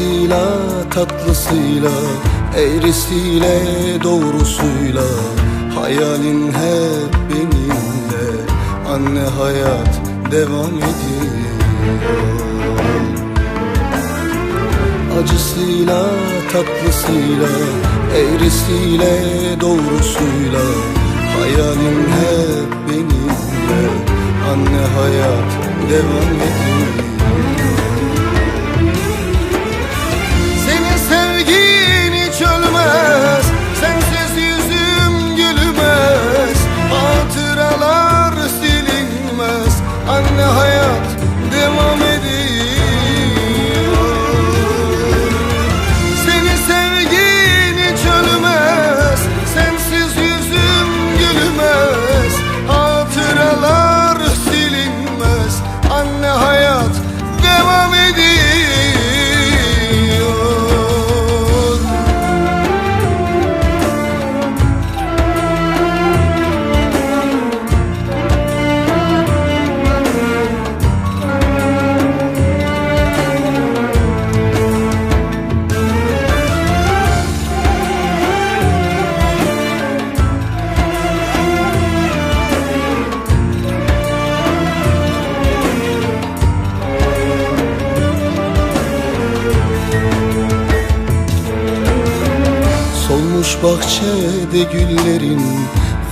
Acısıyla tatlısıyla Eğrisiyle doğrusuyla. Hayalin hep benimle Anne hayat devam ediyor. Acısıyla tatlısıyla Eğrisiyle doğrusuyla. Hayalin hep benimle Anne hayat devam ediyor Solmuş bahçede güllerin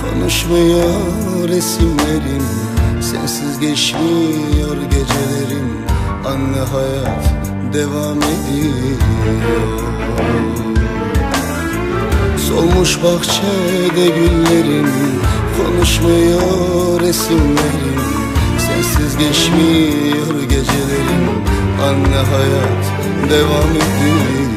Konuşmuyor resimlerin. Sensiz geçmiyor gecelerim Anne hayat devam ediyor. Solmuş bahçede güllerin Konuşmuyor resimlerin. Sensiz geçmiyor gecelerim Anne hayat devam ediyor